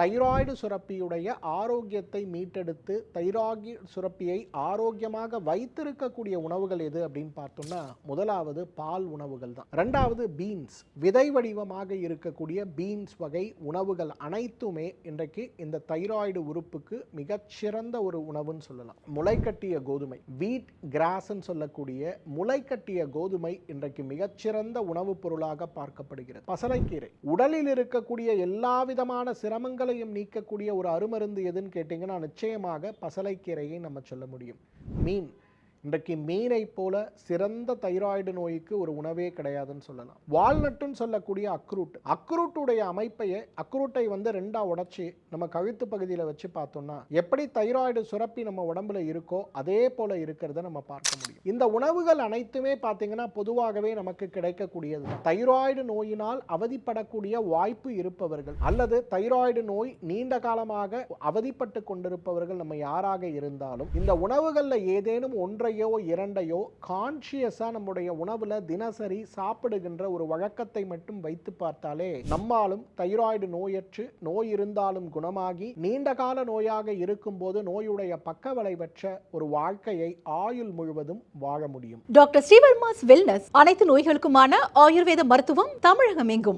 Thyroid சுரப்பியுடைய ஆரோக்கியத்தை மீட்டெடுத்து தைராகி சுரப்பியை ஆரோக்கியமாக வைத்திருக்கக்கூடிய உணவுகள் எது அப்படின்னு பார்த்தோம்னா முதலாவது பால் உணவுகள் தான். ரெண்டாவது பீன்ஸ் விதை வடிவமாக இருக்கக்கூடிய பீன்ஸ் வகை உணவுகள் அனைத்துமே இன்றைக்கு இந்த தைராய்டு உறுப்புக்கு மிகச்சிறந்த ஒரு உணவுன்னு சொல்லலாம். முளைக்கட்டிய கோதுமை வீட் கிராஸ்ன்னு சொல்லக்கூடிய முளைக்கட்டிய கோதுமை இன்றைக்கு மிகச்சிறந்த உணவுப் பொருளாக பார்க்கப்படுகிறது. பசலைக்கீரை உடலில் இருக்கக்கூடிய எல்லா விதமான சிரமங்களையும் நீக்கக்கூடிய ஒரு அருமருந்து எதுன்னு கேட்டிங்கன்னா நிச்சயமாக பசலைக்கீரையை நம்ம சொல்ல முடியும். மீன். இன்றைக்கு மீனை போல சிறந்த தைராய்டு நோய்க்கு ஒரு உணவே கிடையாதுன்னு சொல்லலாம். வால்நட்டுன்னு சொல்லக்கூடிய அக்ரூட். அக்ரூட்டுடைய அமைப்பையே அக்ரூட்டை வந்து ரெண்டா உடைச்சி நம்ம கழுத்து பகுதியில் வச்சு பார்த்தோம்னா எப்படி தைராய்டு சுரப்பி நம்ம உடம்புல இருக்கோ அதே போல இருக்கிறத நம்ம பார்க்க முடியும். இந்த உணவுகள் அனைத்துமே பார்த்தீங்கன்னா பொதுவாகவே நமக்கு கிடைக்கக்கூடியது தான். தைராய்டு நோயினால் அவதிப்படக்கூடிய வாய்ப்பு இருப்பவர்கள் அல்லது தைராய்டு நோய் நீண்ட காலமாக அவதிப்பட்டு கொண்டிருப்பவர்கள் நம்ம யாராக இருந்தாலும் இந்த உணவுகளில் ஏதேனும் ஒன்றை ஒன்றையோ இரண்டையோ கான்சியஸாக நம்முடைய உணவுல தினசரி சாப்பிடுகின்ற ஒரு வழக்கத்தை மட்டும் வைத்து பார்த்தாலே நம்மாலும் தைராய்டு நோயற்று நோய் இருந்தாலும் குணமாகி நீண்ட கால நோயாக இருக்கும்போது நோயுடைய பக்க விளைவற்ற ஒரு வாழ்க்கையை ஆயுள் முழுவதும் வாழ முடியும். டாக்டர் ஸ்ரீவர்மாஸ் வெல்னஸ் அனைத்து நோய்களுக்குமான ஆயுர்வேத மருத்துவம் தமிழகம் எங்கும்